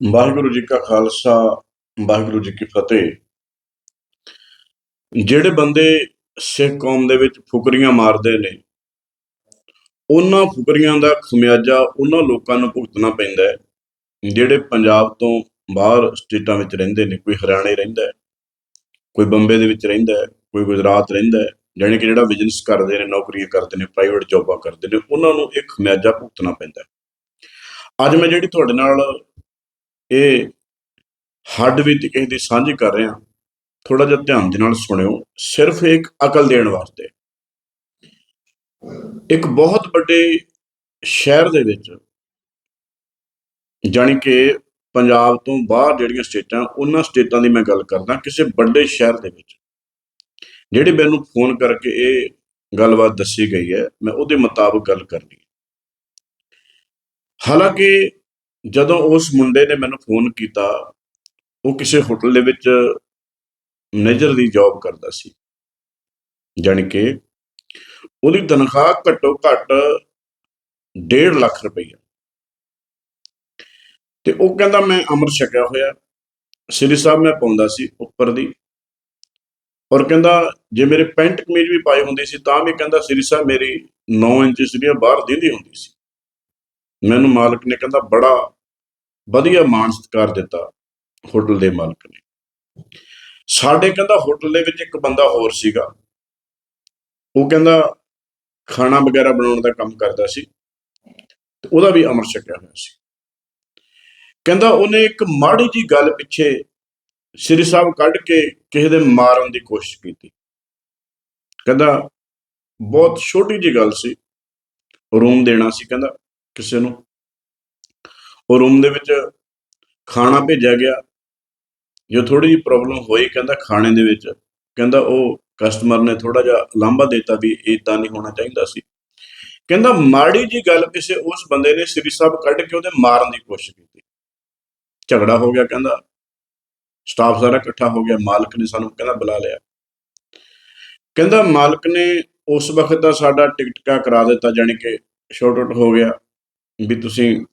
ਵਾਹਿਗੁਰੂ ਜੀ ਕਾ ਖਾਲਸਾ, ਵਾਹਿਗੁਰੂ ਜੀ ਕੀ ਫਤਿਹ। ਜਿਹੜੇ ਬੰਦੇ ਸਿੱਖ ਕੌਮ ਦੇ ਵਿੱਚ ਫੁਕਰੀਆਂ ਮਾਰਦੇ ਨੇ, ਉਹਨਾਂ ਫੁਕਰੀਆਂ ਦਾ ਖਮਿਆਜਾ ਉਹਨਾਂ ਲੋਕਾਂ ਨੂੰ ਭੁਗਤਣਾ ਪੈਂਦਾ ਹੈ, ਜਿਹੜੇ ਪੰਜਾਬ ਤੋਂ ਬਾਹਰ ਸਟੇਟਾਂ ਵਿੱਚ ਰਹਿੰਦੇ ਨੇ, ਕੋਈ ਹਰਿਆਣੇ ਰਹਿੰਦਾ ਹੈ, ਕੋਈ ਬੰਬੇ ਦੇ ਵਿੱਚ ਰਹਿੰਦਾ ਹੈ, ਕੋਈ ਗੁਜਰਾਤ ਰਹਿੰਦਾ ਹੈ, ਜਾਣੀ ਕਿ ਜਿਹੜਾ ਬਿਜ਼ਨਸ ਕਰਦੇ ਨੇ, ਨੌਕਰੀਆਂ ਕਰਦੇ ਨੇ ਪ੍ਰਾਈਵੇਟ ਜੌਬਾਂ ਕਰਦੇ ਨੇ, ਉਹਨਾਂ ਨੂੰ ਇੱਕ ਖਮਿਆਜਾ ਭੁਗਤਣਾ ਪੈਂਦਾ ਹੈ। ਅੱਜ ਮੈਂ ਜਿਹੜੀ ਤੁਹਾਡੇ ਨਾਲ ਇਹ ਹੱਡ ਬੀਤੀ ਕਿਸੇ ਦੀ ਸਾਂਝੀ ਕਰ ਰਿਹਾ ਥੋੜਾ ਜਿਹਾ ਧਿਆਨ ਦੇ ਨਾਲ ਸੁਣਿਓ, ਸਿਰਫ ਇੱਕ ਅਕਲ ਦੇਣ ਵਾਸਤੇ। ਇੱਕ ਬਹੁਤ ਵੱਡੇ ਸ਼ਹਿਰ ਦੇ ਵਿੱਚ ਜਾਣੀ ਕਿ ਪੰਜਾਬ ਤੋਂ ਬਾਹਰ ਜਿਹੜੀਆਂ ਸਟੇਟਾਂ, ਉਹਨਾਂ ਸਟੇਟਾਂ ਦੀ ਮੈਂ ਗੱਲ ਕਰਦਾ, ਕਿਸੇ ਵੱਡੇ ਸ਼ਹਿਰ ਦੇ ਵਿੱਚ। ਜਿਹੜੇ ਮੈਨੂੰ ਫੋਨ ਕਰਕੇ ਇਹ ਗੱਲਬਾਤ ਦੱਸੀ ਗਈ ਹੈ, ਮੈਂ ਉਹਦੇ ਮੁਤਾਬਕ ਗੱਲ ਕਰਨੀ ਹਾਲਾਂਕਿ ਜਦੋਂ ਉਸ ਮੁੰਡੇ ਨੇ ਮੈਨੂੰ ਫੋਨ ਕੀਤਾ, ਉਹ ਕਿਸੇ ਹੋਟਲ ਦੇ ਵਿੱਚ ਮੈਨੇਜਰ ਦੀ ਜੌਬ ਕਰਦਾ ਸੀ। ਜਾਣੀ ਕਿ ਉਹਦੀ ਤਨਖਾਹ ਘੱਟੋ ਘੱਟ 1.5 ਲੱਖ ਰੁਪਈਆ। ਤੇ ਉਹ ਕਹਿੰਦਾ, ਮੈਂ ਅਮਰ ਛਕਿਆ ਹੋਇਆ। ਸ੍ਰੀ ਸਾਹਿਬ, ਮੈਂ ਪਾਉਂਦਾ ਸੀ ਉੱਪਰ ਦੀ। ਔਰ ਕਹਿੰਦਾ, ਜੇ ਮੇਰੇ ਪੈਂਟ ਕਮੀਜ਼ ਵੀ ਪਾਈ ਹੁੰਦੀ ਸੀ, ਤਾਂ ਵੀ ਕਹਿੰਦਾ, ਸ੍ਰੀ ਸਾਹਿਬ, ਮੇਰੀ 9 ਇੰਚ ਜਿਹੜੀਆਂ ਬਾਹਰ ਦਿੰਦੀ ਹੁੰਦੀ ਸੀ। ਮੈਨੂੰ ਮਾਲਕ ਨੇ ਕਹਿੰਦਾ, ਬੜਾ ਵਧੀਆ ਮਾਣ ਸਤਿਕਾਰ ਦਿੱਤਾ ਹੋਟਲ ਦੇ ਮਾਲਕ ਨੇ। ਸਾਡੇ ਕਹਿੰਦਾ ਹੋਟਲ ਦੇ ਵਿੱਚ ਇੱਕ ਬੰਦਾ ਹੋਰ ਸੀਗਾ। ਉਹ ਕਹਿੰਦਾ ਖਾਣਾ ਵਗੈਰਾ ਬਣਾਉਣ ਦਾ ਕੰਮ ਕਰਦਾ ਸੀ। ਤੇ ਉਹਦਾ ਵੀ ਅਮਰ ਛਕਿਆ ਹੋਇਆ ਸੀ। ਕਹਿੰਦਾ ਉਹਨੇ ਇੱਕ ਮਾੜੀ ਜੀ ਗੱਲ ਪਿੱਛੇ ਸ੍ਰੀ ਸਾਹਿਬ ਕੱਢ ਕੇ ਕਿਸੇ ਦੇ ਮਾਰਨ ਦੀ ਕੋਸ਼ਿਸ਼ ਕੀਤੀ। ਕਹਿੰਦਾ ਬਹੁਤ ਛੋਟੀ ਜੀ ਗੱਲ ਸੀ। ਰੂਮ ਦੇਣਾ ਸੀ ਕਹਿੰਦਾ। ਕਿਸੇ ਨੂੰ। ਉਹ ਰੂਮ ਦੇ ਵਿੱਚ ਖਾਣਾ ਭੇਜਿਆ ਗਿਆ। ਜੋ ਥੋੜੀ ਜਿਹੀ ਪ੍ਰੋਬਲਮ ਹੋਈ, ਕਹਿੰਦਾ ਖਾਣੇ ਦੇ ਵਿੱਚ, ਕਹਿੰਦਾ ਉਹ ਕਸਟਮਰ ਨੇ ਥੋੜਾ ਜਿਹਾ ਲਾਂਭਾ ਦਿੱਤਾ ਵੀ ਇਦਾਂ ਨਹੀਂ ਹੋਣਾ ਚਾਹੀਦਾ ਸੀ। ਕਹਿੰਦਾ ਮਾੜੀ ਜੀ ਗੱਲ ਕਿਸੇ ਉਸ ਬੰਦੇ ਨੇ ਸ੍ਰੀ ਸਾਹਿਬ ਕੱਢ ਕੇ ਉਹਦੇ ਮਾਰਨ ਦੀ ਕੋਸ਼ਿਸ਼ ਕੀਤੀ। ਝਗੜਾ ਹੋ ਗਿਆ ਕਹਿੰਦਾ। ਸਟਾਫ ਸਾਰਾ ਇਕੱਠਾ ਹੋ ਗਿਆ, ਮਾਲਕ ਨੇ ਸਾਨੂੰ ਕਹਿੰਦਾ ਬੁਲਾ ਲਿਆ। ਕਹਿੰਦਾ ਮਾਲਕ ਨੇ ਉਸ ਵਕਤ ਦਾ ਸਾਡਾ ਟਿਕਟਕਾ ਕਰਾ ਦਿੱਤਾ, ਜਾਣੀ ਕਿ ਸ਼ਾਰਟ ਆਊਟ ਹੋ ਗਿਆ। ਵੀ ਤੁਸੀਂ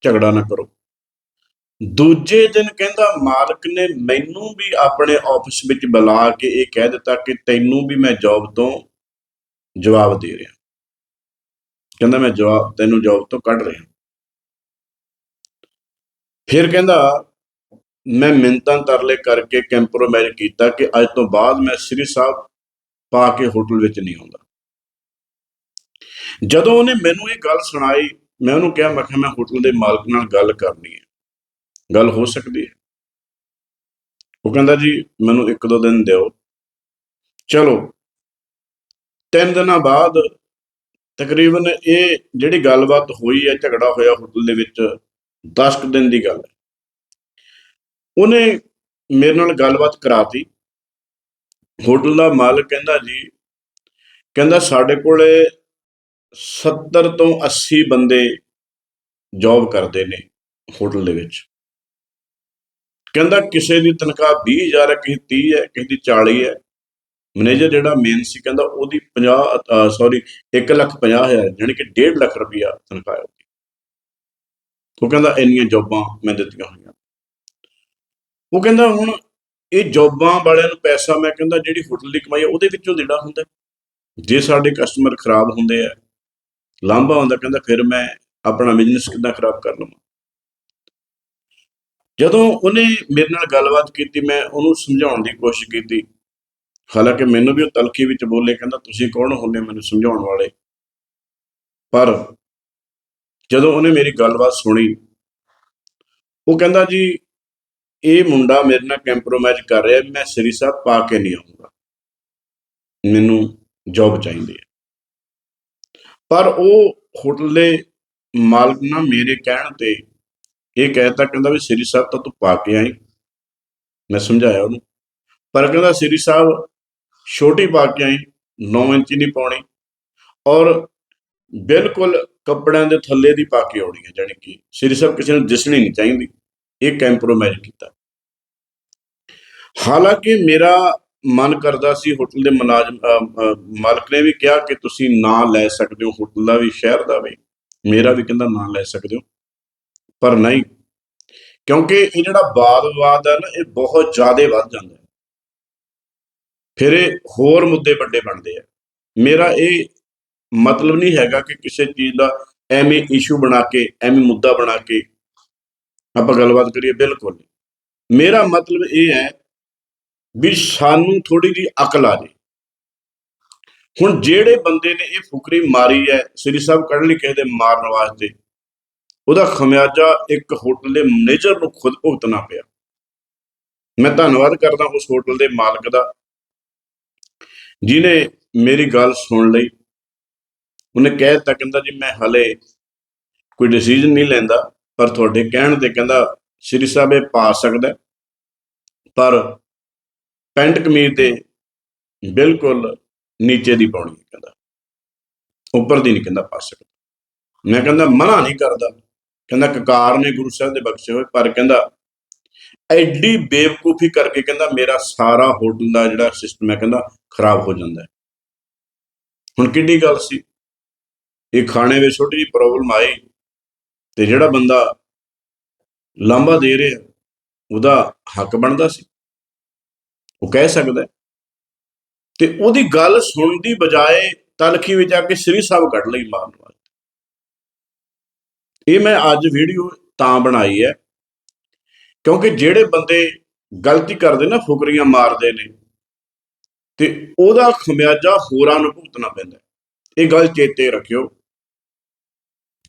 ਝਗੜਾ ਨਾ ਕਰੋ। ਦੂਜੇ ਦਿਨ ਕਹਿੰਦਾ, ਮਾਲਕ ਨੇ ਮੈਨੂੰ ਵੀ ਆਪਣੇ ਆਫਿਸ ਵਿੱਚ ਬੁਲਾ ਕੇ ਇਹ ਕਹਿ ਦਿੱਤਾ ਕਿ ਤੈਨੂੰ ਵੀ ਮੈਂ ਜੌਬ ਤੋਂ ਜਵਾਬ ਦੇ ਰਿਹਾ। ਕਹਿੰਦਾ, ਮੈਂ ਜਵਾਬ, ਤੈਨੂੰ ਜੌਬ ਤੋਂ ਕੱਢ ਰਿਹਾ। ਫਿਰ ਕਹਿੰਦਾ, ਮੈਂ ਮਿੰਤਾਂ ਤਰਲੇ ਕਰਕੇ ਕੰਪਰੋਮਾਈਜ਼ ਕੀਤਾ ਕਿ ਅੱਜ ਤੋਂ ਬਾਅਦ ਮੈਂ ਸ੍ਰੀ ਸਾਹਿਬ ਪਾ ਕੇ ਹੋਟਲ ਵਿੱਚ ਨਹੀਂ ਆਉਂਦਾ। ਜਦੋਂ ਉਹਨੇ ਮੈਨੂੰ ਇਹ ਗੱਲ ਸੁਣਾਈ ਮੈਂ ਉਹਨੂੰ ਕਿਹਾ, ਮੈਂ ਕਿਹਾ, ਮੈਂ ਹੋਟਲ ਦੇ ਮਾਲਕ ਨਾਲ ਗੱਲ ਕਰਨੀ ਹੈ। ਗੱਲ ਹੋ ਸਕਦੀ ਹੈ। ਉਹ ਕਹਿੰਦਾ ਜੀ, ਮੈਨੂੰ ਇੱਕ ਦੋ ਦਿਨ ਦਿਓ। ਚਲੋ। ਤਿੰਨ ਦਿਨਾਂ ਬਾਅਦ ਤਕਰੀਬਨ ਇਹ ਜਿਹੜੀ ਗੱਲਬਾਤ ਹੋਈ ਹੈ, ਝਗੜਾ ਹੋਇਆ ਹੋਟਲ ਦੇ ਵਿੱਚ 10 ਕੁ ਦਿਨ ਦੀ ਗੱਲ ਹੈ। ਉਹਨੇ ਮੇਰੇ ਨਾਲ ਗੱਲਬਾਤ ਕਰਾਤੀ। ਹੋਟਲ ਦਾ ਮਾਲਕ ਕਹਿੰਦਾ ਜੀ, ਕਹਿੰਦਾ ਸਾਡੇ ਕੋਲੇ 70 ਤੋਂ 80 ਬੰਦੇ ਜੌਬ ਕਰਦੇ ਨੇ ਹੋਟਲ ਦੇ ਵਿੱਚ। ਕਹਿੰਦਾ ਕਿਸੇ ਦੀ ਤਨਖਾਹ 20000 ਹੈ, ਕਿਸੇ 30 ਹੈ, ਕਿਸੇ ਦੀ 40 ਹੈ। ਮੈਨੇਜਰ ਜਿਹੜਾ ਮੇਨ ਸੀ, ਕਹਿੰਦਾ ਉਹਦੀ 50 ਸੌਰੀ 1 ਲੱਖ 50 ਹਜ਼ਾਰ ਯਾਨੀ ਕਿ 1.5 ਲੱਖ ਰੁਪਇਆ ਤਨਖਾਹ ਉਹਦੀ। ਉਹ ਕਹਿੰਦਾ ਇੰਨੀਆਂ ਜੌਬਾਂ ਮੈਂ ਦਿੱਤੀਆਂ ਹੋਈਆਂ। ਉਹ ਕਹਿੰਦਾ ਹੁਣ ਇਹ ਜੌਬਾਂ ਵਾਲਿਆਂ ਨੂੰ ਪੈਸਾ, ਮੈਂ ਕਹਿੰਦਾ ਜਿਹੜੀ ਹੋਟਲ ਦੀ ਕਮਾਈ ਹੈ, ਉਹਦੇ ਵਿੱਚੋਂ ਦੇਣਾ ਹੁੰਦਾ। ਜੇ ਸਾਡੇ ਕਸਟਮਰ ਖਰਾਬ ਹੁੰਦੇ ਆ ਲਾਂਭਾ ਹੁੰਦਾ, ਕਹਿੰਦਾ ਫਿਰ ਮੈਂ ਆਪਣਾ ਬਿਜ਼ਨਸ ਕਿੱਦਾਂ ਖਰਾਬ ਕਰ ਲਵਾਂ? ਜਦੋਂ ਉਹਨੇ ਮੇਰੇ ਨਾਲ ਗੱਲਬਾਤ ਕੀਤੀ, ਮੈਂ ਉਹਨੂੰ ਸਮਝਾਉਣ ਦੀ ਕੋਸ਼ਿਸ਼ ਕੀਤੀ। ਹਾਲਾਂਕਿ ਮੈਨੂੰ ਵੀ ਉਹ ਤਲਖੀ ਵਿੱਚ ਬੋਲੇ, ਕਹਿੰਦਾ ਤੁਸੀਂ ਕੌਣ ਹੁੰਦੇ ਮੈਨੂੰ ਸਮਝਾਉਣ ਵਾਲੇ? ਪਰ ਜਦੋਂ ਉਹਨੇ ਮੇਰੀ ਗੱਲਬਾਤ ਸੁਣੀ, ਉਹ ਕਹਿੰਦਾ ਜੀ, ਇਹ ਮੁੰਡਾ ਮੇਰੇ ਨਾਲ ਕੰਪਰੋਮਾਈਜ਼ ਕਰ ਰਿਹਾ, ਮੈਂ ਸ੍ਰੀ ਸਾਹਿਬ ਪਾ ਕੇ ਨਹੀਂ ਆਉਂਗਾ ਮੈਨੂੰ ਜੌਬ ਚਾਹੀਦੀ ਹੈ ਪਰ ਉਹ ਹੋਟਲ ਦੇ ਮਾਲਕ ਨਾ ਮੇਰੇ ਕਹਿਣ ਤੇ ਇਹ ਕਹਿਤਾ, ਕਹਿੰਦਾ ਵੀ ਸ੍ਰੀ ਸਾਹਿਬ ਤਾਂ ਤੂੰ ਪਾ ਕੇ ਆਈ। ਮੈਂ ਸਮਝਾਇਆ ਉਹਨੂੰ। ਪਰ ਕਹਿੰਦਾ ਸ੍ਰੀ ਸਾਹਿਬ ਛੋਟੀ ਪਾ ਕੇ ਆਈ 9 ਇੰਚ ਨਹੀਂ ਪਾਉਣੀ। ਔਰ ਬਿਲਕੁਲ ਕੱਪੜਿਆਂ ਦੇ ਥੱਲੇ ਦੀ ਪਾ ਕੇ ਆਉਣੀ ਹੈ ਜਾਣੀ ਕਿ ਸ੍ਰੀ ਸਾਹਿਬ ਕਿਸੇ ਨੂੰ ਦਿਸਣੀ ਨਹੀਂ ਚਾਹੀਦੀ। ਇਹ ਕੰਪਰੋਮਾਈਜ਼ ਕੀਤਾ। ਹਾਲਾਂਕਿ ਮੇਰਾ ਮਨ ਕਰਦਾ ਸੀ ਹੋਟਲ ਦੇ ਮੁਲਾਜ਼ਮ ਮਾਲਕ ਨੇ ਵੀ ਕਿਹਾ ਕਿ ਤੁਸੀਂ ਨਾਂ ਲੈ ਸਕਦੇ ਹੋ, ਹੋਟਲ ਦਾ ਵੀ, ਸ਼ਹਿਰ ਦਾ ਵੀ। ਮੇਰਾ ਵੀ ਕਹਿੰਦਾ ਨਾਂ ਲੈ ਸਕਦੇ ਹੋ। ਪਰ ਨਹੀਂ, ਕਿਉਂਕਿ ਇਹ ਜਿਹੜਾ ਵਾਦ ਵਿਵਾਦ ਹੈ ਨਾ, ਇਹ ਬਹੁਤ ਜ਼ਿਆਦਾ ਵੱਧ ਜਾਂਦਾ ਹੈ। ਫਿਰ ਇਹ ਹੋਰ ਮੁੱਦੇ ਵੱਡੇ ਬਣਦੇ ਆ। ਮੇਰਾ ਇਹ ਮਤਲਬ ਨਹੀਂ ਹੈਗਾ ਕਿ ਕਿਸੇ ਚੀਜ਼ ਦਾ ਐਵੇਂ ਇਸ਼ੂ ਬਣਾ ਕੇ, ਐਵੇਂ ਮੁੱਦਾ ਬਣਾ ਕੇ ਆਪਾਂ ਗੱਲਬਾਤ ਕਰੀਏ, ਬਿਲਕੁਲ ਮੇਰਾ ਮਤਲਬ ਇਹ ਹੈ ਵੀ ਸਾਨੂੰ ਥੋੜੀ ਜੀ ਅਕਲ ਆ ਜੇ। ਹੁਣ ਜਿਹੜੇ ਬੰਦੇ ਨੇ ਇਹ ਫੁਕਰੀ ਮਾਰੀ ਹੈ, ਸ੍ਰੀ ਸਾਹਿਬ ਕੱਢ ਲਈ ਕਿਸੇ ਦੇ ਮਾਰਨ ਵਾਸਤੇ, ਉਹਦਾ ਖਮਿਆਜਾ ਇੱਕ ਹੋਟਲ ਦੇ ਮੈਨੇਜਰ ਨੂੰ ਖੁਦ ਭੁਗਤਣਾ ਪਿਆ। ਮੈਂ ਧੰਨਵਾਦ ਕਰਦਾ ਉਸ ਹੋਟਲ ਦੇ ਮਾਲਕ ਦਾ ਜਿਨੇ ਮੇਰੀ ਗੱਲ ਸੁਣ ਲਈ। ਉਹਨੇ ਕਹਿ ਦਿੱਤਾ, ਕਹਿੰਦਾ ਜੀ, ਮੈਂ ਹਲੇ ਕੋਈ ਡਿਸੀਜਨ ਨਹੀਂ ਲੈਂਦਾ, ਪਰ ਤੁਹਾਡੇ ਕਹਿਣ ਤੇ ਕਹਿੰਦਾ, ਸ੍ਰੀ ਸਾਹਿਬ ਇਹ ਪਾ ਸਕਦਾ ਪਰ ਪੈਂਟ ਕਮੀਜ਼ ਦੇ ਬਿਲਕੁਲ ਨੀਚੇ ਦੀ ਪਾਉਣੀ ਹੈ ਕਹਿੰਦਾ। ਉੱਪਰ ਦੀ ਨਹੀਂ ਕਹਿੰਦਾ, ਪਾ ਸਕਦਾ। ਮੈਂ ਕਹਿੰਦਾ, ਮਨਾ ਨਹੀਂ ਕਰਦਾ। ਕਹਿੰਦਾ, ਕਕਾਰ ਨੇ ਗੁਰੂ ਸਾਹਿਬ ਦੇ ਬਖਸ਼ੇ ਹੋਏ, ਪਰ ਕਹਿੰਦਾ, ਐਡੀ ਬੇਵਕੂਫੀ ਕਰਕੇ ਕਹਿੰਦਾ, ਮੇਰਾ ਸਾਰਾ ਹੋਟਲ ਦਾ ਜਿਹੜਾ ਸਿਸਟਮ ਹੈ ਕਹਿੰਦਾ, ਖਰਾਬ ਹੋ ਜਾਂਦਾ ਹੈ। ਹੁਣ ਕਿੰਨੀ ਗੱਲ ਸੀ? ਇਹ ਖਾਣੇ ਵਿੱਚ ਛੋਟੀ ਜਿਹੀ ਪ੍ਰੋਬਲਮ ਆਈ ਤੇ ਜਿਹੜਾ ਬੰਦਾ ਲਾਂਬਾ ਦੇ ਰਿਹਾ, ਉਹਦਾ ਹੱਕ ਬਣਦਾ ਸੀ। ਉਹ ਕਹਿ ਸਕਦਾ ਤੇ ਉਹਦੀ ਗੱਲ ਸੁਣਨ ਦੀ ਬਜਾਏ ਤਲਖੀ ਵਿੱਚ ਆ ਕੇ ਸ੍ਰੀ ਸਾਹਿਬ ਕੱਢ ਲਈ ਮਾਰਨ ਵਾਸਤੇ। ਇਹ ਮੈਂ ਅੱਜ ਵੀਡੀਓ ਤਾਂ ਬਣਾਈ ਹੈ, ਕਿਉਂਕਿ ਜਿਹੜੇ ਬੰਦੇ ਗਲਤੀ ਕਰਦੇ ਨਾ, ਫੁਕਰੀਆਂ ਮਾਰਦੇ ਨੇ, ਤੇ ਉਹਦਾ ਖਮਿਆਜਾ ਹੋਰਾਂ ਨੂੰ ਭੁਗਤਣਾ ਪੈਂਦਾ ਇਹ ਗੱਲ ਚੇਤੇ ਰੱਖਿਓ।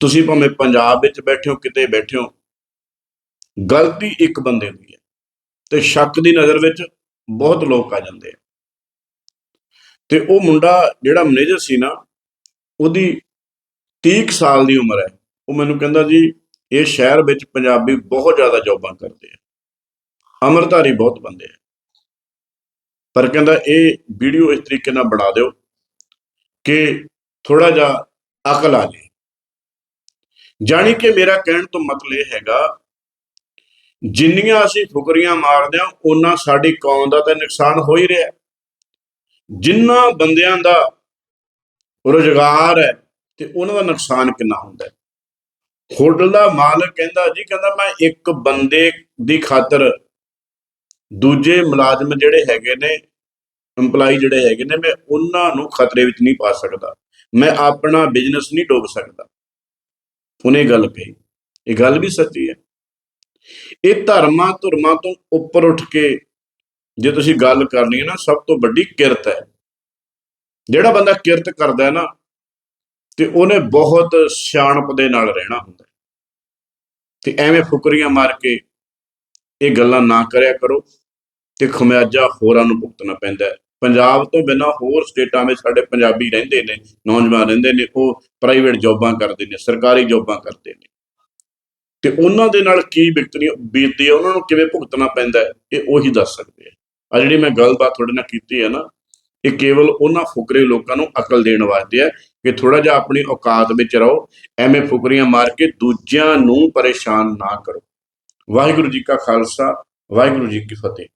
ਤੁਸੀਂ ਭਾਵੇਂ ਪੰਜਾਬ ਵਿੱਚ ਬੈਠੇ ਹੋ, ਕਿਤੇ ਬੈਠੇ ਹੋ, ਗਲਤੀ ਇੱਕ ਬੰਦੇ ਦੀ ਹੈ। ਤੇ ਸ਼ੱਕ ਦੀ ਨਜ਼ਰ ਵਿੱਚ ਬਹੁਤ ਲੋਕ ਆ ਜਾਂਦੇ ਆ। ਤੇ ਉਹ ਮੁੰਡਾ ਜਿਹੜਾ ਮੈਨੇਜਰ ਸੀ ਨਾ, ਉਹਦੀ 30 ਸਾਲ ਦੀ ਉਮਰ ਹੈ। ਉਹ ਮੈਨੂੰ ਕਹਿੰਦਾ ਜੀ, ਇਹ ਸ਼ਹਿਰ ਵਿੱਚ ਪੰਜਾਬੀ ਬਹੁਤ ਜ਼ਿਆਦਾ ਜੌਬਾਂ ਕਰਦੇ ਆ। ਅਮਰਧਾਰੀ ਬਹੁਤ ਬੰਦੇ ਆ। ਪਰ ਕਹਿੰਦਾ ਇਹ ਵੀਡੀਓ ਇਸ ਤਰੀਕੇ ਨਾਲ ਬਣਾ ਦਿਓ ਕਿ ਥੋੜਾ ਜਿਹਾ ਅਕਲ ਆ ਜੇ। ਜਾਣੀ ਕਿ ਮੇਰਾ ਕਹਿਣ ਤੋਂ ਮਤਲਬ ਇਹ ਹੈਗਾ ਜਿੰਨੀਆਂ ਅਸੀਂ ਫੁਕਰੀਆਂ ਮਾਰਦੇ ਹਾਂ ਉਹਨਾਂ ਸਾਡੀ ਕੌਮ ਦਾ ਤਾਂ ਨੁਕਸਾਨ ਹੋ ਹੀ ਰਿਹਾ ਜਿੰਨਾ ਬੰਦਿਆਂ ਦਾ ਰੁਜ਼ਗਾਰ ਹੈ ਤੇ ਉਹਨਾਂ ਦਾ ਨੁਕਸਾਨ ਕਿੰਨਾ ਹੁੰਦਾ ਹੈ। ਹੋਟਲ ਦਾ ਮਾਲਕ ਕਹਿੰਦਾ ਜੀ, ਕਹਿੰਦਾ ਮੈਂ ਇੱਕ ਬੰਦੇ ਦੀ ਖਾਤਰ ਦੂਜੇ ਮੁਲਾਜ਼ਮ ਜਿਹੜੇ ਹੈਗੇ ਨੇ EMPLOYE ਜਿਹੜੇ ਹੈਗੇ ਨੇ, ਮੈਂ ਉਹਨਾਂ ਨੂੰ ਖਤਰੇ ਵਿੱਚ ਨਹੀਂ ਪਾ ਸਕਦਾ। ਮੈਂ ਆਪਣਾ ਬਿਜ਼ਨਸ ਨਹੀਂ ਡੋਬ ਸਕਦਾ। ਉਹਨੇ ਗੱਲ ਕਹੀ। ਇਹ ਗੱਲ ਵੀ ਸੱਚੀ ਹੈ। ਇਹ ਧਰਮਾਂ ਧਰਮਾਂ ਤੋਂ ਉੱਪਰ ਉੱਠ ਕੇ ਜੇ ਤੁਸੀਂ ਗੱਲ ਕਰਨੀ ਹੈ ਨਾ, ਸਭ ਤੋਂ ਵੱਡੀ ਕਿਰਤ ਹੈ। ਜਿਹੜਾ ਬੰਦਾ ਕਿਰਤ ਕਰਦਾ ਹੈ ਨਾ, ਤੇ ਉਹਨੇ ਬਹੁਤ ਸਿਆਣਪ ਦੇ ਨਾਲ ਰਹਿਣਾ ਹੁੰਦਾ ਤੇ ਐਵੇਂ ਫੁਕਰੀਆਂ ਮਾਰ ਕੇ ਇਹ ਗੱਲਾਂ ਨਾ ਕਰਿਆ ਕਰੋ ਤੇ ਖਮਿਆਜਾ ਹੋਰਾਂ ਨੂੰ ਭੁਗਤਣਾ ਪੈਂਦਾ ਹੈ। ਪੰਜਾਬ ਤੋਂ ਬਿਨਾਂ ਹੋਰ ਸਟੇਟਾਂ ਵਿੱਚ ਸਾਡੇ ਪੰਜਾਬੀ ਰਹਿੰਦੇ ਨੇ, ਨੌਜਵਾਨ ਰਹਿੰਦੇ ਨੇ, ਉਹ ਪ੍ਰਾਈਵੇਟ ਜੌਬਾਂ ਕਰਦੇ ਨੇ, ਸਰਕਾਰੀ ਜੌਬਾਂ ਕਰਦੇ ਨੇ। ਤੇ ਉਹਨਾਂ ਦੇ ਨਾਲ ਕੀ ਬਿਕਤਨੀ ਬੀਤਦੀ ਹੈ, ਉਹਨਾਂ ਨੂੰ ਕਿਵੇਂ ਭੁਗਤਣਾ ਪੈਂਦਾ ਹੈ, ਇਹ ਉਹੀ ਦੱਸ ਸਕਦੇ ਆ ਆ ਜਿਹੜੀ ਮੈਂ ਗੱਲਬਾਤ ਤੁਹਾਡੇ ਨਾਲ ਕੀਤੀ ਹੈ ਨਾ, ਇਹ ਕੇਵਲ ਉਹਨਾਂ ਫੁਕਰੇ ਲੋਕਾਂ ਨੂੰ ਅਕਲ ਦੇਣ ਵਾਸਤੇ ਹੈ ਕਿ ਥੋੜਾ ਜਿਹਾ ਆਪਣੀ ਔਕਾਤ ਵਿੱਚ ਰਹੋ, ਐਵੇਂ ਫੁਕਰੀਆਂ ਮਾਰ ਕੇ ਦੂਜਿਆਂ ਨੂੰ ਪਰੇਸ਼ਾਨ ਨਾ ਕਰੋ। ਵਾਹਿਗੁਰੂ ਜੀ ਕਾ ਖਾਲਸਾ, ਵਾਹਿਗੁਰੂ ਜੀ ਕੀ ਫਤਿਹ।